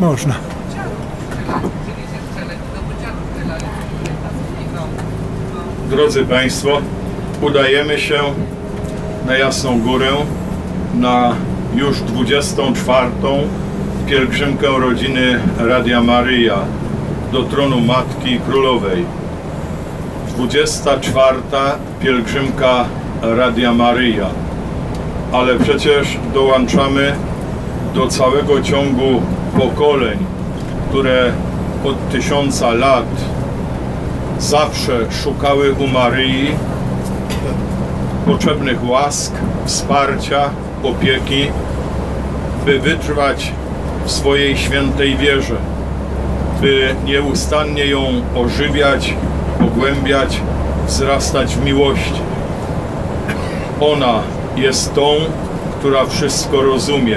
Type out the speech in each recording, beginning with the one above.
Można. Drodzy Państwo, udajemy się na Jasną Górę na już 24. pielgrzymkę rodziny Radia Maryja do tronu Matki Królowej. 24. pielgrzymka Radia Maryja. Ale przecież dołączamy do całego ciągu pokoleń, które od tysiąca lat zawsze szukały u Maryi potrzebnych łask, wsparcia, opieki, by wytrwać w swojej świętej wierze, by nieustannie ją ożywiać, pogłębiać, wzrastać w miłości. Ona jest tą, która wszystko rozumie,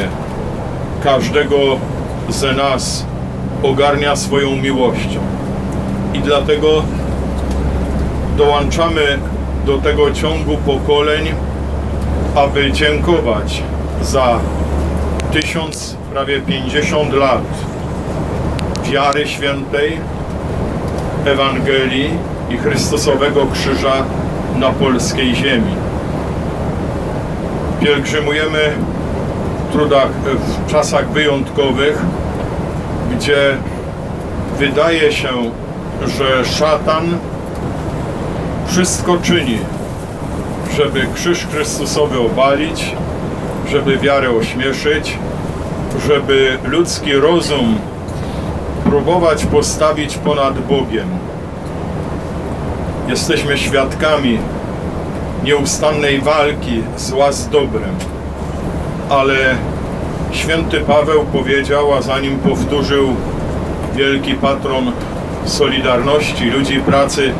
każdego ze nas ogarnia swoją miłością. I dlatego dołączamy do tego ciągu pokoleń, aby dziękować za tysiąc, prawie 50 lat wiary świętej, Ewangelii i Chrystusowego Krzyża na polskiej ziemi. Pielgrzymujemy trudach, w czasach wyjątkowych, gdzie wydaje się, że szatan wszystko czyni, żeby krzyż Chrystusowy obalić, żeby wiarę ośmieszyć, żeby ludzki rozum próbować postawić ponad Bogiem. Jesteśmy świadkami nieustannej walki z dobrem, ale święty Paweł powiedział, a zanim powtórzył wielki patron Solidarności, ludzi pracy,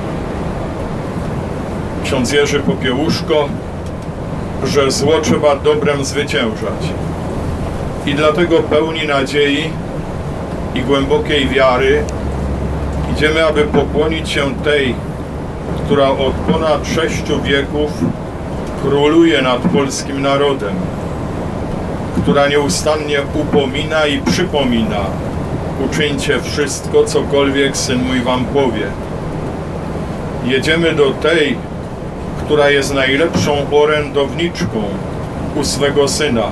ksiądz Jerzy Popiełuszko, że zło trzeba dobrem zwyciężać. I dlatego pełni nadziei i głębokiej wiary idziemy, aby pokłonić się tej, która od ponad sześciu wieków króluje nad polskim narodem, która nieustannie upomina i przypomina, uczyńcie wszystko, cokolwiek Syn mój wam powie. Jedziemy do tej, która jest najlepszą orędowniczką u swego Syna,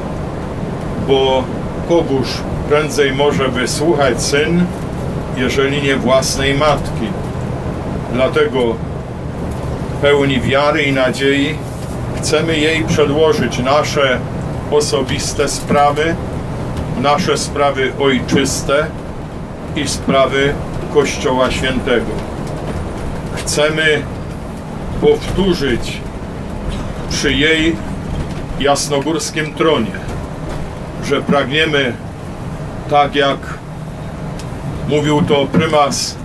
bo kogóż prędzej może wysłuchać Syn, jeżeli nie własnej Matki. Dlatego pełni wiary i nadziei chcemy jej przedłożyć nasze osobiste sprawy, nasze sprawy ojczyste, i sprawy Kościoła Świętego. Chcemy powtórzyć przy jej jasnogórskim tronie, że pragniemy, tak jak mówił to prymas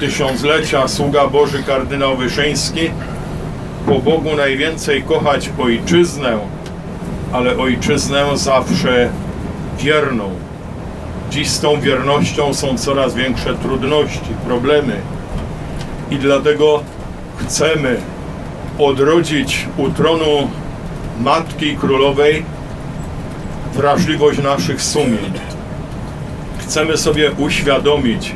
tysiąclecia, sługa Boży kardynał Wyszyński, po Bogu najwięcej kochać ojczyznę, ale ojczyznę zawsze wierną, Dziś z tą wiernością są coraz większe trudności, problemy. I dlatego chcemy odrodzić u tronu Matki Królowej wrażliwość naszych sumień. Chcemy sobie uświadomić,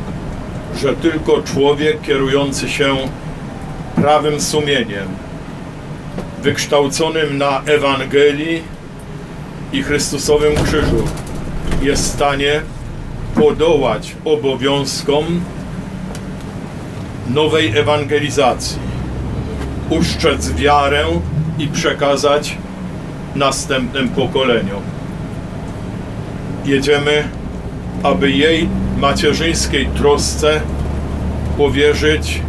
że tylko człowiek kierujący się prawym sumieniem, wykształconym na Ewangelii i Chrystusowym Krzyżu, jest w stanie podołać obowiązkom nowej ewangelizacji, uszczec wiarę i przekazać następnym pokoleniom. Jedziemy, aby jej macierzyńskiej trosce powierzyć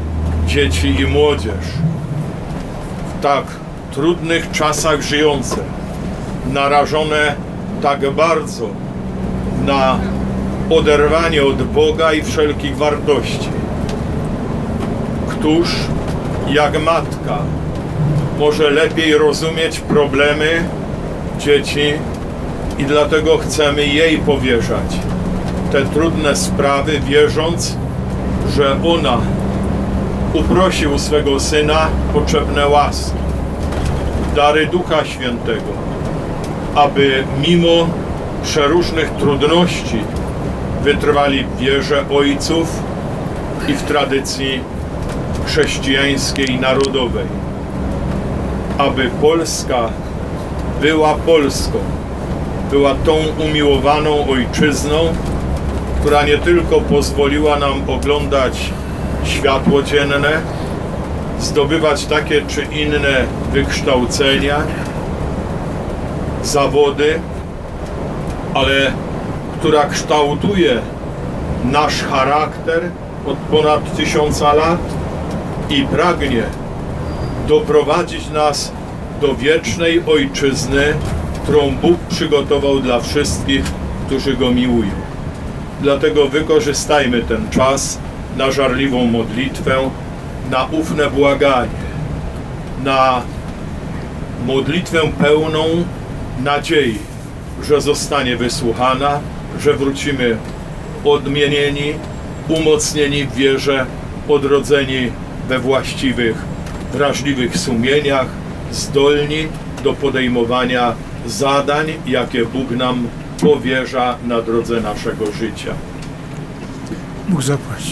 dzieci i młodzież. W tak trudnych czasach żyjące, narażone tak bardzo na oderwanie od Boga i wszelkich wartości. Któż, jak matka, może lepiej rozumieć problemy dzieci i dlatego chcemy jej powierzać te trudne sprawy, wierząc, że ona uprosi u swego Syna potrzebne łaski, dary Ducha Świętego, aby mimo przeróżnych trudności wytrwali w wierze ojców i w tradycji chrześcijańskiej narodowej, aby Polska była Polską, była tą umiłowaną ojczyzną, która nie tylko pozwoliła nam oglądać światło dzienne, zdobywać takie czy inne wykształcenia, zawody, ale która kształtuje nasz charakter od ponad tysiąca lat i pragnie doprowadzić nas do wiecznej ojczyzny, którą Bóg przygotował dla wszystkich, którzy Go miłują. Dlatego wykorzystajmy ten czas na żarliwą modlitwę, na ufne błaganie, na modlitwę pełną nadziei, że zostanie wysłuchana, że wrócimy odmienieni, umocnieni w wierze, odrodzeni we właściwych, wrażliwych sumieniach, zdolni do podejmowania zadań, jakie Bóg nam powierza na drodze naszego życia. Bóg zapłaci.